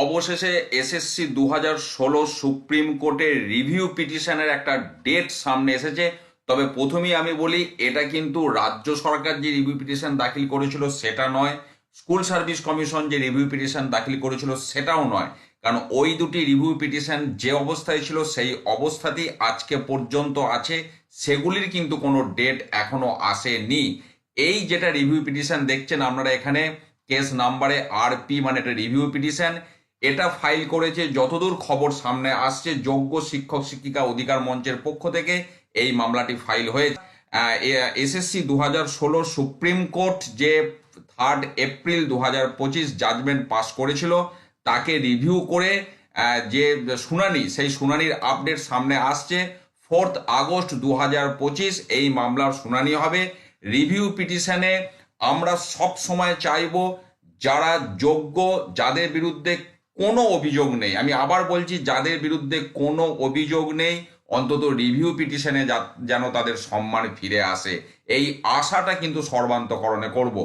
অবশেষে এসএসসি দু হাজার ষোলো সুপ্রিম কোর্টের রিভিউ পিটিশনের একটা ডেট সামনে এসেছে। তবে প্রথমেই আমি বলি, এটা কিন্তু রাজ্য সরকার যে রিভিউ পিটিশন দাখিল করেছিল সেটা নয়। স্কুল সার্ভিস কমিশন যে রিভিউ পিটিশন দাখিল করেছিল সেটাও নয়। কারণ ওই দুটি রিভিউ পিটিশন যে অবস্থায় ছিল, সেই অবস্থাতেই আজকে পর্যন্ত আছে। সেগুলির কিন্তু কোনো ডেট এখনও আসেনি। এই যেটা রিভিউ পিটিশন দেখছেন আপনারা এখানে কেস নাম্বারে আর পি মানে এটা রিভিউ পিটিশন এটা ফাইল করেছে যতদূর খবর সামনে আসছে যোগ্য শিক্ষক শিক্ষিকা অধিকার মঞ্চের পক্ষ থেকে। এই মামলাটি ফাইল হয়েছে। এসএসসি দু হাজার ষোলো সুপ্রিম কোর্ট যে থার্ড এপ্রিল দু হাজার পঁচিশ জাজমেন্ট পাস করেছিল, তাকে রিভিউ করে যে শুনানি, সেই শুনানির আপডেট সামনে আসছে। ফোর্থ আগস্ট দু হাজার পঁচিশ এই মামলার শুনানি হবে। রিভিউ পিটিশনে আমরা সব সময় চাইব যারা যোগ্য, যাদের বিরুদ্ধে কোনো অভিযোগ নেই। আমি আবার বলছি, যাদের বিরুদ্ধে কোনো অভিযোগ নেই, অন্তত রিভিউ পিটিশনে যেন তাদের সম্মান ফিরে আসে। এই আশাটা কিন্তু সর্বান্তকরণে করব।